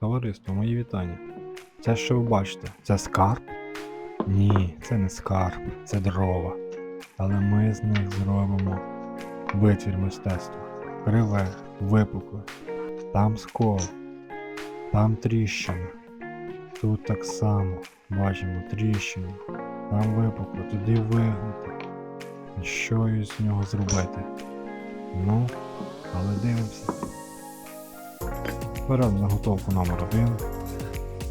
Товариство, мої вітання. Це що ви бачите? Це скарб? Ні, це не скарб, це дрова. Але ми з них зробимо витвір мистецтва. Криве, випукле. Там скол, там тріщина. Тут так само бачимо тріщину. Там випукло, туди вигнути. Що із нього зробити? Ну, але дивимося. Беремо заготовку номер 1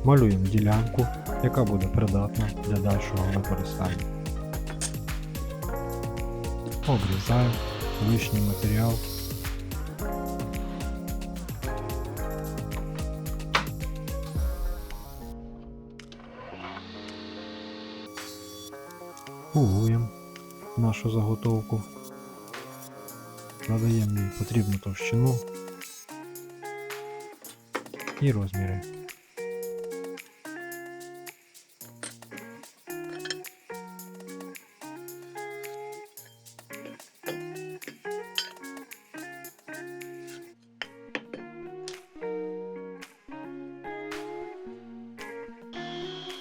малюємо ділянку, яка буде придатна для дальшого використання. Обрізаємо лишній матеріал. Угуємо нашу заготовку. Надаємо їй потрібну товщину і розміри.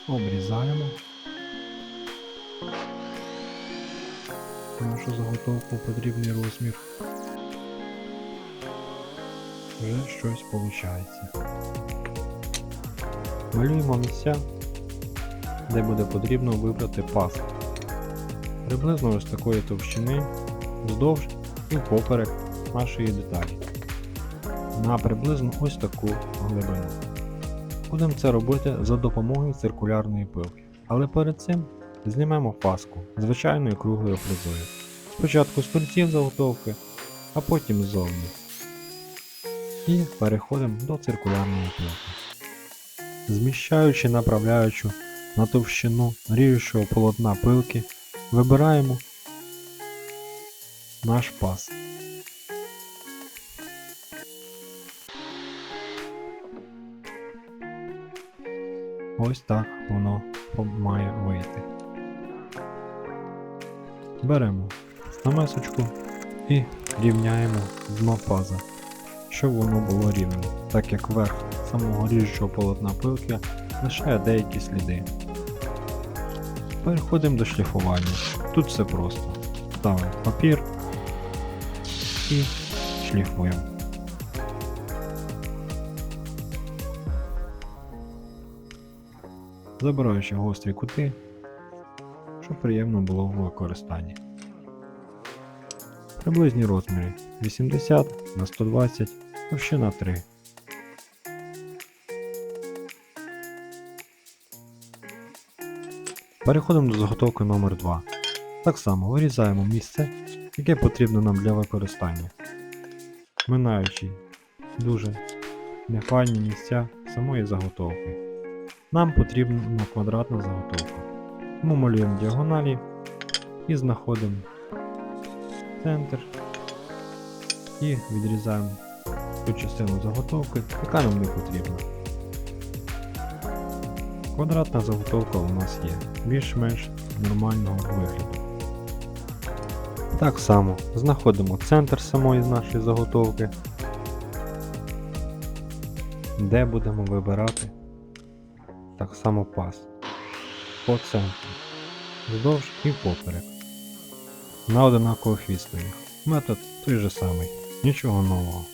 Обрізаємо нашу заготовку потрібний розмір. Вже щось виходить. Малюємо місця, де буде потрібно вибрати паз. Приблизно ось такої товщини вздовж і поперек нашої деталі. На приблизно ось таку глибину. Будемо це робити за допомогою циркулярної пилки. Але перед цим знімемо фаску звичайною круглою фрезою. Спочатку з торців заготовки, а потім ззовні. І переходимо до циркулярної пилки. Зміщаючи направляючи на товщину ріжучого полотна пилки, вибираємо наш паз. Ось так воно має вийти. Беремо намесочку і рівняємо дно паза, щоб воно було рівним, так як верх самого ріжучого полотна пилки лишає деякі сліди. Переходимо до шліфування. Тут все просто. Ставимо папір і шліфуємо. забираючи гострі кути, щоб приємно було в використанні. Приблизні розміри 80 на 120 товщина 3. Переходимо до заготовки номер 2 Так само вирізаємо місце, яке потрібно нам для використання, минаючи дуже нефайні місця самої заготовки. Нам потрібна квадратна заготовка. Ми малюємо діагоналі і знаходимо центр і відрізаємо ту частину заготовки, яка нам не потрібна. Квадратна заготовка у нас є більш-менш нормального вигляду. Так само знаходимо центр самої нашої заготовки, де будемо вибирати так само пас по центру, вздовж і поперек. На одинакових відстанях. Метод той же самий, нічого нового.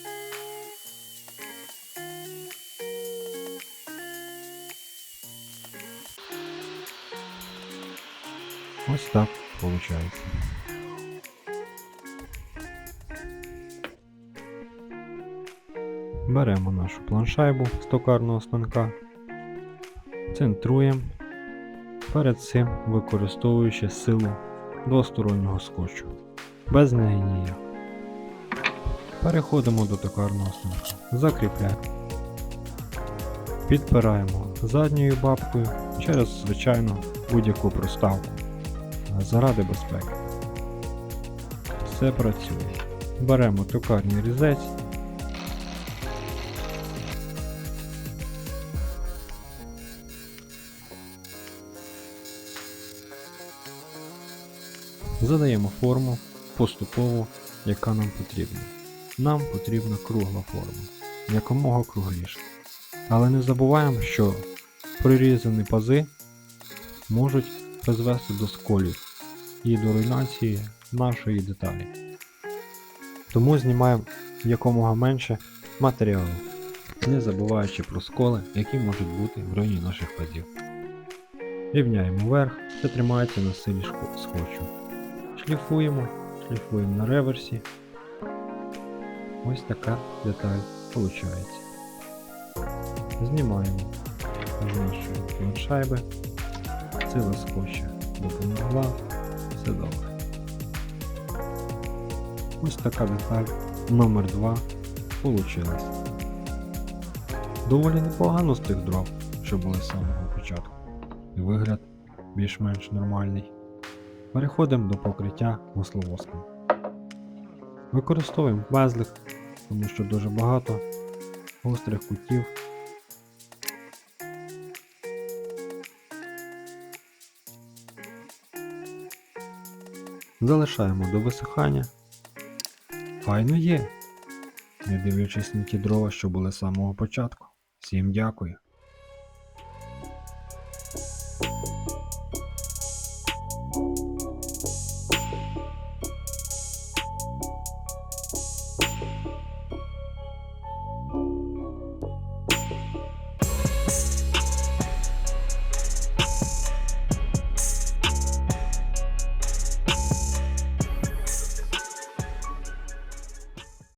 Ось так виходить. Беремо нашу планшайбу з токарного станка центруємо, перед цим використовуючи силу двостороннього скотчу. Без неї ніяк. Переходимо до токарного станка. Закріпляємо. Підпираємо задньою бабкою через звичайну будь-яку проставку. Заради безпеки. Все працює. Беремо токарний різець Задаємо форму поступово, яка нам потрібна. Нам потрібна кругла форма, якомога кругліша. Але не забуваємо, що прирізані пази можуть призвести до сколів і до руйнації нашої деталі. Тому знімаємо якомога менше матеріалу, не забуваючи про сколи, які можуть бути в районі наших пазів. Рівняємо вверх, це тримається на силі скотчу. Шліфуємо, шліфуємо на реверсі. Ось така деталь виходить. Знімаємо з нашої планшайби. Сила скотча допомогла. Все добре. Ось така деталь номер 2 получилась. Доволі непогано з тих дров, що були з самого початку. І вигляд більш-менш нормальний. Переходимо до покриття масловоском. Використовуємо безлик, тому що дуже багато гострих кутів. Залишаємо до висихання. Файно є, не дивлячись на ті дрова, що були з самого початку. Всім дякую.